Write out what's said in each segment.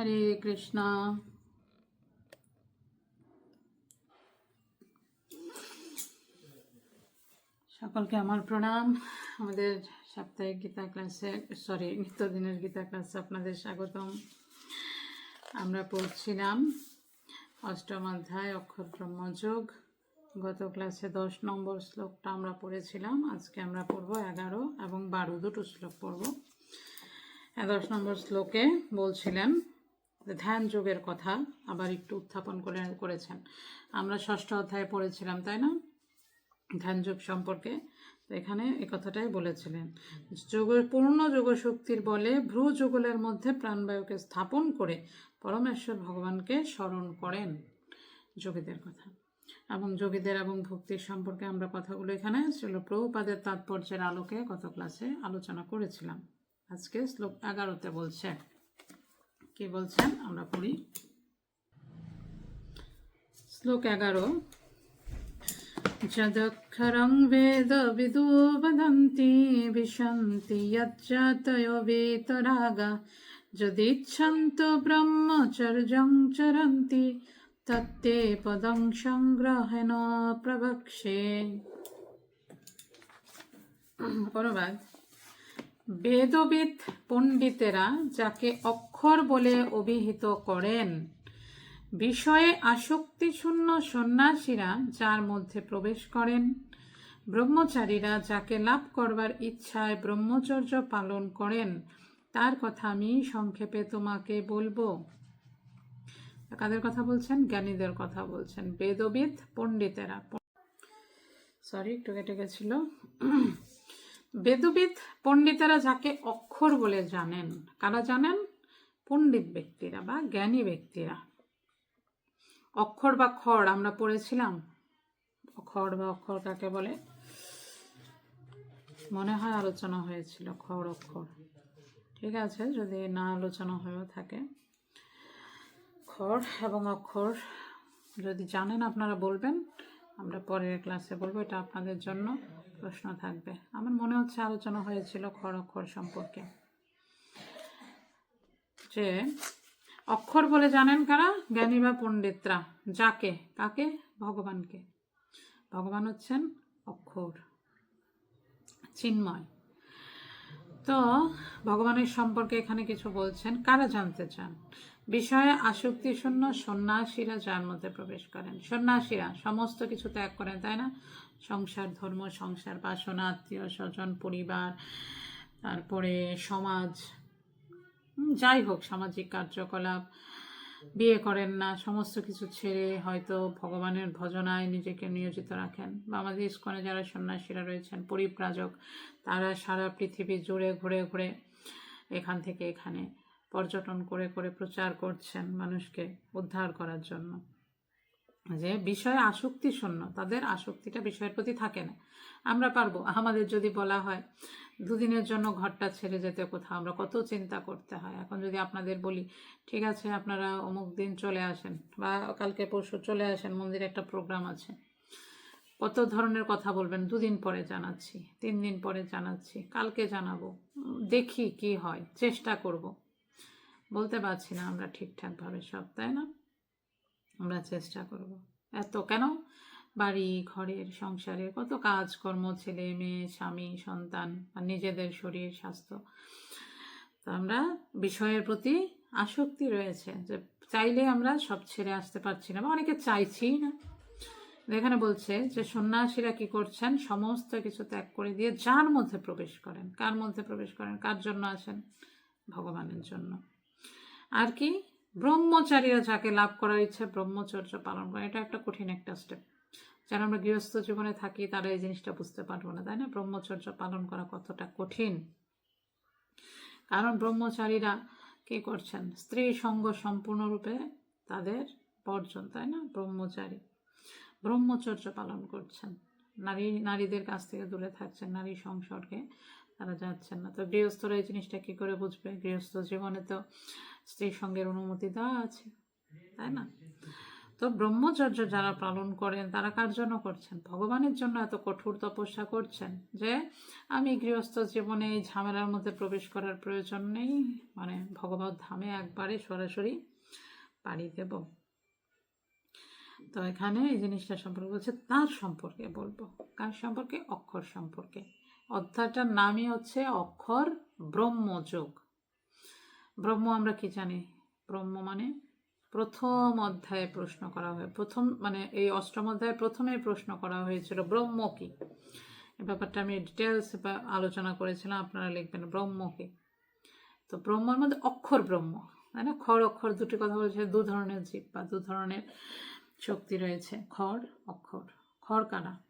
হরে কৃষ্ণ। সকলকে আমার প্রণাম। আমাদের সাপ্তাহিক গীতা ক্লাসে সরি নিত্যদিনের গীতা ক্লাসে আপনাদের স্বাগতম। আমরা পড়ছিলাম অষ্টম অধ্যায়, অক্ষর ব্রহ্মযোগ গত ক্লাসে দশ নম্বর শ্লোকটা আমরা পড়েছিলাম। আজকে আমরা পড়ব এগারো এবং বারো, দুটো শ্লোক পড়ব। দশ নম্বর শ্লোকে বলছিলেন ধ্যান যোগের কথা আবার একটু উত্থাপন করে করেছেন। আমরা ষষ্ঠ অধ্যায়ে পড়েছিলাম, তাই না? ধ্যান যোগ সম্পর্কে। তো এখানে এ কথাটাই বলেছিলেন। যোগ পূর্ণ যোগশক্তির বলে ভ্রু যুগলের মধ্যে প্রাণবায়ুকে স্থাপন করে পরমেশ্বর ভগবানকে স্মরণ করেন। যোগীদের কথা। এবং যোগীদের এবং ভক্তির সম্পর্কে আমরা কথাগুলো এখানে ছিল। প্রভুপাদের তাৎপর্যের আলোকে গত ক্লাসে আলোচনা করেছিলাম। আজকে শ্লোক এগারোতে বলছে কি বলছেন? আমরা পড়ি। শ্লোক এগারো। যদক্ষরং বেদ বিদু বদন্তি বিশন্তি যজ্জাতয় বেতরাগা যদিচ্ছন্ত ব্রহ্মচর্যং চরন্তি, তত্তে পদং সংগ্রহেণ প্রবক্ষে। বেদবিদ পণ্ডিতেরা যাকে অক্ষর বলে অভিহিত করেন। বিষয়ে আসক্তিশূন্য সন্ন্যাসীরা যার মধ্যে প্রবেশ করেন, ব্রহ্মচারীরা যাকে লাভ করবার ইচ্ছায় ব্রহ্মচর্য পালন করেন, তার কথা আমি সংক্ষেপে তোমাকে বলব। কাদের কথা বলছেন? জ্ঞানীদের কথা বলছেন। বেদবিদ, পণ্ডিতেরা। সরি একটু কেটে গেছিল। বেদবিদ, পণ্ডিতেরা যাকে অক্ষর বলে জানেন, কারা জানেন? পণ্ডিত ব্যক্তিরা বা জ্ঞানী ব্যক্তিরা। অক্ষর বা খড় আমরা পড়েছিলাম। খড় বা অক্ষর কাকে বলে? মনে হয় আলোচনা হয়েছিল, খড়, অক্ষর। ঠিক আছে, যদি না আলোচনা হয়েও থাকে। খড় এবং অক্ষর যদি জানেন আপনারা বলবেন, আমরা পরের ক্লাসে বলব, এটা আপনাদের জন্য প্রশ্ন থাকবে। আমার মনে হচ্ছে আলোচনা হয়েছিল খড়, অক্ষর সম্পর্কে। যে অক্ষর বলে জানেন কারা? জ্ঞানী বা পণ্ডিতরা। যাকে? কাকে? ভগবানকে। ভগবান হচ্ছেন অক্ষর। চিন্ময়। তো ভগবানের সম্পর্কে এখানে কিছু বলছেন। কারা জানতে চান? বিষয়ে আসক্তি শূন্য, সন্ন্যাসীরা যার মধ্যে প্রবেশ করেন। সন্ন্যাসীরা সমস্ত কিছু ত্যাগ করেন, তাই না? সংসার, ধর্ম, সংসার, বাসনা, আত্মীয় স্বজন, পরিবার, তারপরে সমাজ যাই হোক, সামাজিক কার্যকলাপ, বিয়ে করেন না, সমস্ত কিছু ছেড়ে হয়তো ভগবানের ভজনায় নিজেকে নিয়োজিত রাখেন। বা আমাদের ইস্কনে যারা সন্ন্যাসীরা রয়েছেন, পরিব্রাজক, তারা সারা পৃথিবী জুড়ে, ঘুরে ঘুরে এখান থেকে এখানে পর্যটন করে করে প্রচার করছেন মানুষকে উদ্ধার করার জন্য। যে বিষয়ে আসক্তি শূন্য, তাদের আসক্তিটা বিষয়ের প্রতি থাকে না। আমরা পারব, আমাদের যদি বলা হয়, দুদিনের জন্য ঘরটা ছেড়ে যেতে কোথাও, আমরা কত চিন্তা করতে হয়। এখন যদি আপনাদের বলি, ঠিক আছে, আপনারা অমুক দিন চলে আসেন বা কালকে পরশু চলে আসেন, মন্দিরে একটা প্রোগ্রাম আছে। কত ধরনের কথা বলবেন? দুদিন পরে জানাচ্ছি, তিন দিন পরে জানাচ্ছি, কালকে জানাব, দেখি কি হয়, চেষ্টা করব। বলতে পারছি না আমরা ঠিকঠাকভাবে সব, তাই না? আমরা চেষ্টা করব। এত কেন? বাড়ি, ঘরের, সংসারের কত কাজকর্ম, ছেলে, মেয়ে, স্বামী, সন্তান আর নিজেদের শরীর, স্বাস্থ্য। তো আমরা বিষয়ের প্রতি আসক্তি রয়েছে যে চাইলে আমরা সব ছেড়ে আসতে পারছি না বা অনেকে চাইছি না। এখানে বলছে যে সন্ন্যাসীরা কি করছেন? সমস্ত কিছু ত্যাগ করে দিয়ে যার মধ্যে প্রবেশ করেন। কার মধ্যে প্রবেশ করেন? কার জন্য আসেন? ভগবানের জন্য। আর কি? ব্রহ্মচারীরা যাকে লাভ করার ইচ্ছা ব্রহ্মচর্য পালন করে এটা একটা কঠিন একটা স্টেপ যারা আমরা গৃহস্থ জীবনে থাকি তারা এই জিনিসটা বুঝতে পারব না, তাই না? ব্রহ্মচর্য পালন করা কতটা কঠিন। কারণ ব্রহ্মচারীরা কি করছেন? স্ত্রী সঙ্গ সম্পূর্ণরূপে তাদের বর্জন, তাই না? ব্রহ্মচারী। ব্রহ্মচর্য পালন করছেন। নারী, নারীদের কাছ থেকে দূরে থাকছেন, নারী সংসর্গে তারা যাচ্ছেন না। তো গৃহস্থরা এই জিনিসটা কি করে বুঝবে? গৃহস্থ জীবনে তো স্ত্রীর সঙ্গের অনুমতি দেওয়া আছে, তাই না? তো ব্রহ্মচর্য যারা পালন করেন, তারা কার জন্য করছেন? ভগবানের জন্য এত কঠোর তপস্যা করছেন যে, আমি গৃহস্থ জীবনে এই ঝামেলার মধ্যে প্রবেশ করার প্রয়োজন নেই। মানে ভগবত ধামে একবারে সরাসরি পাড়ি দেব। তো এখানে এই জিনিসটা সম্পর্কে বলছে, তার সম্পর্কে বলব। কার সম্পর্কে? অক্ষর সম্পর্কে। অধ্যায়টার নামই হচ্ছে অক্ষর ব্রহ্মযোগ। ব্রহ্ম আমরা কি জানি? ব্রহ্ম মানে প্রথম অধ্যায়ে প্রশ্ন করা হয় প্রথম মানে এই অষ্টম অধ্যায়ে প্রথমে প্রশ্ন করা হয়েছিল, ব্রহ্ম কি? এই ব্যাপারটা আমি ডিটেলস আলোচনা করেছিলাম, আপনারা লিখবেন ব্রহ্ম কি? তো ব্রহ্মর মধ্যে অক্ষর ব্রহ্ম, তাই না? খড়, অক্ষর দুটি কথা বলছে, দু ধরনের জীব বা দু ধরনের শক্তি রয়েছে। খড়, অক্ষর। খড় কারা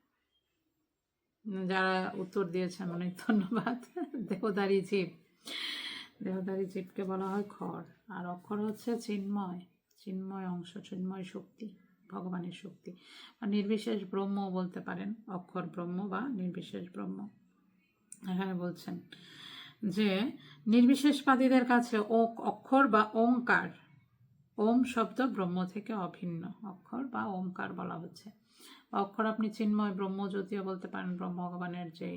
যারা উত্তর দিয়েছেন, অনেক ধন্যবাদ। দেহদারি জীব। দেহদারি জীবকে বলা হয় খড়। আর অক্ষর হচ্ছে চিন্ময়। চিন্ময় অংশ, চিন্ময় শক্তি, ভগবানের শক্তি। বা নির্বিশেষ ব্রহ্ম বলতে পারেন, অক্ষর ব্রহ্ম বা নির্বিশেষ ব্রহ্ম। এখানে বলছেন যে নির্বিশেষবাদীদের কাছে অক্ষর বা ওঙ্কার ওম শব্দ ব্রহ্ম থেকে অভিন্ন অক্ষর বা ওমকার বলা হচ্ছে। অক্ষর আপনি চিন্ময় ব্রহ্ম যদিও বলতে পারেন ব্রহ্ম ভগবানের যে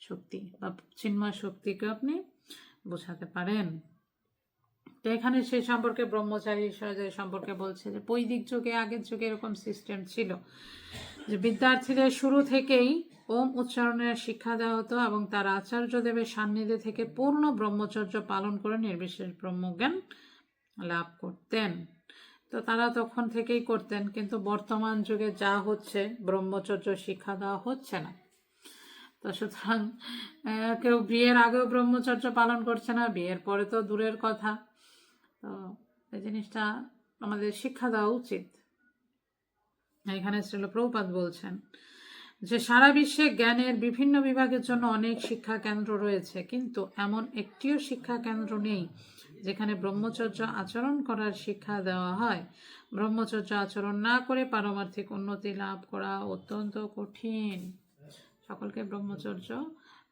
শক্তি বা চিন্ময় শক্তিকে আপনি বোঝাতে পারেন। তো এখানে সেই সম্পর্কে ব্রহ্মচারী যে সম্পর্কে বলছে যে বৈদিক যুগে, আগের যুগে এরকম সিস্টেম ছিল যে বিদ্যার্থীদের শুরু থেকেই ওম উচ্চারণের শিক্ষা দেওয়া হতো এবং তার আচার্যদেবের সান্নিধ্যে থেকে পূর্ণ ব্রহ্মচর্য পালন করে নির্বিশেষ ব্রহ্মজ্ঞান লাভ করতেন। তো তারা তখন থেকেই করতেন, কিন্তু বর্তমান যুগে যা হচ্ছে, ব্রহ্মচর্য শিক্ষা দেওয়া হচ্ছে না। তো সুতরাং কেউ বিয়ের আগেও ব্রহ্মচর্য পালন করছে না, বিয়ের পরে তো দূরের কথা। তো এই জিনিসটা আমাদের শিক্ষা দেওয়া উচিত। এখানে শ্রীল প্রভুপাত বলছেন যে, সারা বিশ্বে জ্ঞানের বিভিন্ন বিভাগের জন্য অনেক শিক্ষা কেন্দ্র রয়েছে, কিন্তু এমন একটিও শিক্ষা কেন্দ্র নেই যেখানে ব্রহ্মচর্য আচরণ করার শিক্ষা দেওয়া হয়। ব্রহ্মচর্য আচরণ না করে পারমার্থিক উন্নতি লাভ করা অত্যন্ত কঠিন। সকলকে ব্রহ্মচর্য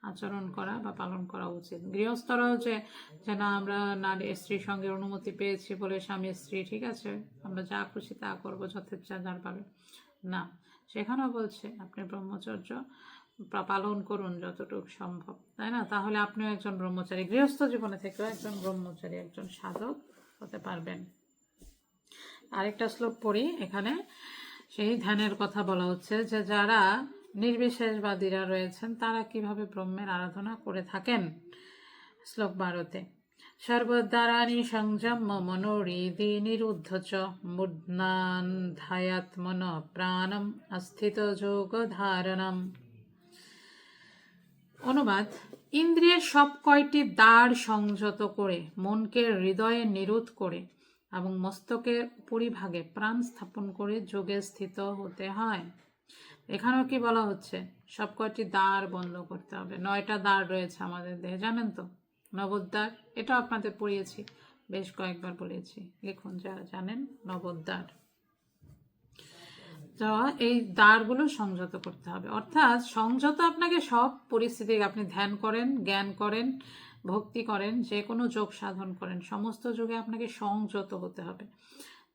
আচরণ করা বা পালন করা উচিত। গৃহস্থরাও যে যে না আমরা নারী, স্ত্রীর সঙ্গে অনুমতি পেয়েছি বলে স্বামী, স্ত্রী, ঠিক আছে, আমরা যা খুশি তা করব, যথেচ্ছা যার পাবে। না, সেখানেও বলছে, আপনি ব্রহ্মচর্য পালন করুন যতটুকু সম্ভব, তাই না? তাহলে আপনিও একজন ব্রহ্মচারী। গৃহস্থ জীবনে থেকেও একজন ব্রহ্মচারী, একজন সাধক হতে পারবেন। আরেকটা শ্লোক পড়ি, এখানে সেই ধ্যানের কথা বলা হচ্ছে যে, যারা নির্বিশেষবাদীরা রয়েছেন, তারা কীভাবে ব্রহ্মের আরাধনা করে থাকেন? শ্লোক বারোতে সর্বদ্বারানি সংযম মনোরিদি নিরুদ্ধ চ মুদ্নান ধায়াত্মন প্রাণম অস্থিত যোগ ধারণম অনুবাদ, ইন্দ্রিয়ের সব কয়টি দ্বার সংযত করে, মনকে হৃদয়ে নিরোধ করে এবং মস্তকের উপরিভাগে প্রাণ স্থাপন করে যোগে স্থিত হতে হয়। এখানেও কি বলা হচ্ছে? সব কয়টি দ্বার বন্ধ করতে হবে। নয়টা দ্বার রয়েছে আমাদের দেহে, জানেন তো? নবদ্বার, এটাও আপনাদের পড়িয়েছি, বেশ কয়েকবার বলেছি। লিখুন যারা জানেন নবদ্বার। যাওয়া এই দ্বারগুলো সংযত করতে হবে। অর্থাৎ সংযত আপনাকে সব পরিস্থিতি আপনি ধ্যান করেন, জ্ঞান করেন, ভক্তি করেন, যে কোনো যোগ সাধন করেন। সমস্ত যুগে আপনাকে সংযত হতে হবে,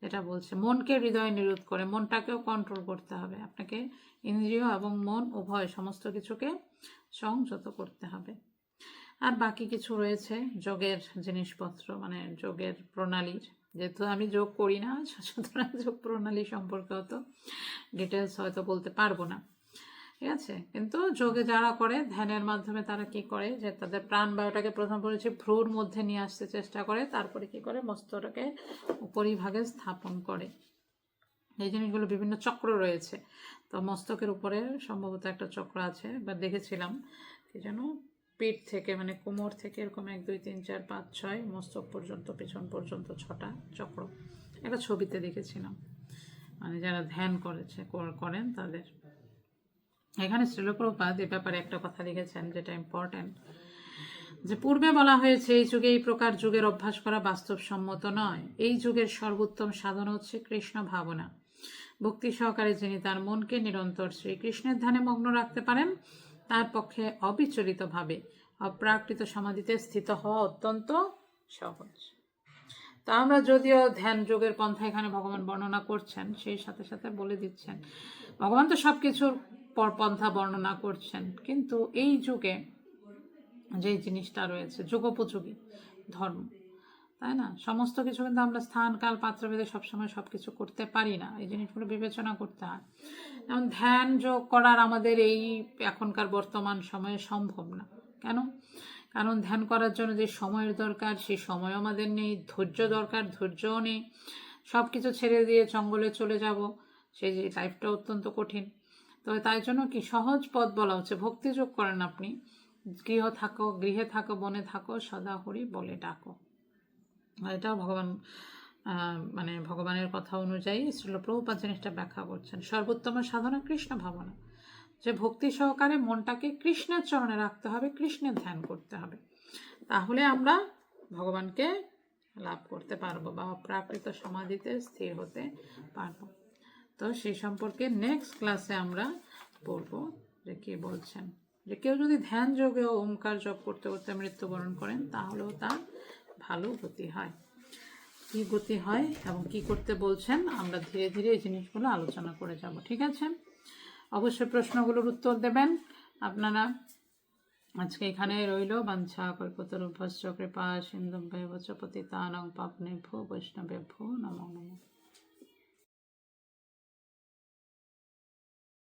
যেটা বলছে। মনকে হৃদয়ে নিরোধ করে, মনটাকেও কন্ট্রোল করতে হবে। আপনাকে ইন্দ্রিয় এবং মন উভয় সমস্ত কিছুকে সংযত করতে হবে। আর বাকি কিছু রয়েছে, যোগের জিনিসপত্র মানে যোগের প্রণালীর। যেহেতু আমি যোগ করি না সুতরাং যোগ প্রণালী সম্পর্কে অত ডিটেলস হয়তো বলতে পারব না। ঠিক আছে? কিন্তু যোগে যারা করে, ধ্যানের মাধ্যমে তারা কি করে? যে তাদের প্রাণ বায়ুটাকে প্রথম বলেছি, ভ্রুর মধ্যে নিয়ে আসতে চেষ্টা করে, তারপরে কি করে? মস্তটাকে উপরিভাগে স্থাপন করে। এই জিনিসগুলো বিভিন্ন চক্র রয়েছে। তো মস্তকের উপরে সম্ভবত একটা চক্র আছে, বা দেখেছিলাম। কি যেন? পিঠ থেকে মানে কোমর থেকে এরকম এক, দুই, তিন, চার, পাঁচ, ছয় মস্তক পর্যন্ত, পেছন পর্যন্ত ছটা চক্র। একটা ছবিতে দেখেছিলাম। মানে যারা ধ্যান করেছে, কর- করেন তাদের। এখানে শ্রীলপ্রপাত এ ব্যাপারে একটা কথা লিখেছেন যেটা ইম্পর্ট্যান্ট যে পূর্বে বলা হয়েছে, এই যুগে এই প্রকার যুগের অভ্যাস করা বাস্তবসম্মত নয়। এই যুগের সর্বোত্তম সাধন হচ্ছে কৃষ্ণ ভাবনা। ভক্তি সহকারে যিনি তার মনকে নিরন্তর শ্রীকৃষ্ণের ধ্যানে মগ্ন রাখতে পারেন তার পক্ষে অবিচলিতভাবে অপ্রাকৃত সমাধিতে স্থিত হওয়া অত্যন্ত সহজ। তা আমরা যদিও ধ্যান যোগের পন্থা এখানে ভগবান বর্ণনা করছেন, সেই সাথে সাথে বলে দিচ্ছেন, ভগবান তো সব কিছুর পর পন্থা বর্ণনা করছেন, কিন্তু এই যুগে যে জিনিসটা রয়েছে, যুগোপযোগী ধর্ম তাই না? সমস্ত কিছু কিন্তু আমরা স্থান, কাল, পাত্রভেদে সবসময় সব কিছু করতে পারি না। এই জিনিসগুলো বিবেচনা করতে হয়। যেমন ধ্যান, যোগ করার আমাদের এই এখনকার বর্তমান সময়ে সম্ভব না। কেন? কারণ ধ্যান করার জন্য যে সময়ের দরকার সেই সময় আমাদের নেই, ধৈর্য দরকার, ধৈর্যও নেই। সব কিছু ছেড়ে দিয়ে জঙ্গলে চলে যাব সেই যে লাইফটা অত্যন্ত কঠিন। তবে তাই জন্য কি সহজ পথ বলা হচ্ছে। ভক্তি যোগ করেন আপনি। গৃহ থাকো, গৃহে থাকো, বনে থাকো, সদা হরি বলে ডাকো। এটাও ভগবান মানে ভগবানের কথা অনুযায়ী প্রভুপাত জিনিসটা ব্যাখ্যা করছেন। সর্বোত্তম সাধনা কৃষ্ণ ভাবনা। যে ভক্তি সহকারে মনটাকে কৃষ্ণের চরণে রাখতে হবে, কৃষ্ণের ধ্যান করতে হবে। তাহলে আমরা ভগবানকে লাভ করতে পারব বা প্রাকৃত সমাধিতে স্থির হতে পারব। তো সেই সম্পর্কে নেক্সট ক্লাসে আমরা পড়ব যে কে বলছেন। যে কেউ যদি ধ্যান যোগে ওমকার জপ করতে করতে মৃত্যুবরণ করেন, তাহলেও তার ভালো গতি হয়। কি গতি হয় এবং কি করতে বলছেন, আমরা ধীরে ধীরে এই জিনিসগুলো আলোচনা করে যাব, ঠিক আছে? অবশ্যই প্রশ্নগুলোর উত্তর দেবেন। আপনারা আজকে এখানে রইল, বাঞ্ছা কল্পতর কল্পতরুভ্যশ্চ কৃপা সিন্ধু ভয় বচপতি তানং পাপনে ভূ বৈষ্ণবে ভূ নমঃ।